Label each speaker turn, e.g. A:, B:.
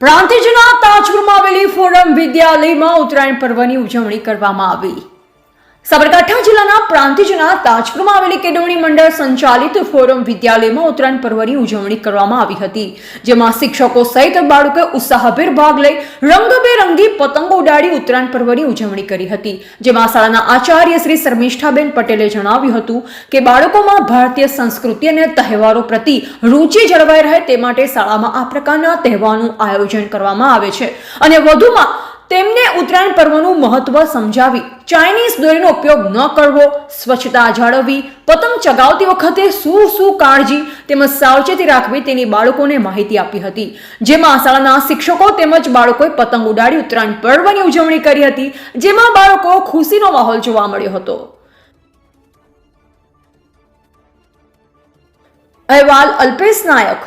A: પ્રાંતિજના તાજપુરમાં આવેલી ફોરમ વિદ્યાલયમાં ઉત્તરાયણ પર્વની ઉજવણી કરવામાં આવી. સાબરકાંઠા જિલ્લાના પ્રાંતિજના તાજપુરમાં આવેલી કેળવણી મંડળ સંચાલિત ફોરમ વિદ્યાલયમાં ઉત્તરાયણ પર્વની ઉજવણી કરવામાં આવી હતી, જેમાં શિક્ષકો સહિત બાળકોએ ઉત્સાહભેર ભાગ લઈ રંગબેરંગી પતંગો ઉડાડી ઉત્તરાયણ પર્વની ઉજવણી કરી હતી, જેમાં શાળાના આચાર્ય શ્રી શર્મિષ્ઠાબેન પટેલે જણાવ્યું હતું કે બાળકોમાં ભારતીય સંસ્કૃતિ અને તહેવારો પ્રતિ રુચિ જળવાઈ રહે તે માટે શાળામાં આ પ્રકારના તહેવારનું આયોજન કરવામાં આવે છે અને વધુમાં તેમને ઉત્તરાયણ પર્વનું મહત્વ સમજાવી. ચાઇનીઝ દોરીનો ઉપયોગ ન કરવો, સ્વચ્છતા જાળવવી, પતંગ ચગાવતી વખતે શું શું કાળજી તેમજ સાવચેતી રાખવી તેની બાળકોને માહિતી આપી હતી. જેમાં શાળાના શિક્ષકો તેમજ બાળકોએ પતંગ ઉડાડી ઉત્તરાયણ પર્વની ઉજવણી કરી હતી, જેમાં બાળકો ખુશીનો માહોલ જોવા મળ્યો હતો. અહેવાલ અલ્પેશ નાયક.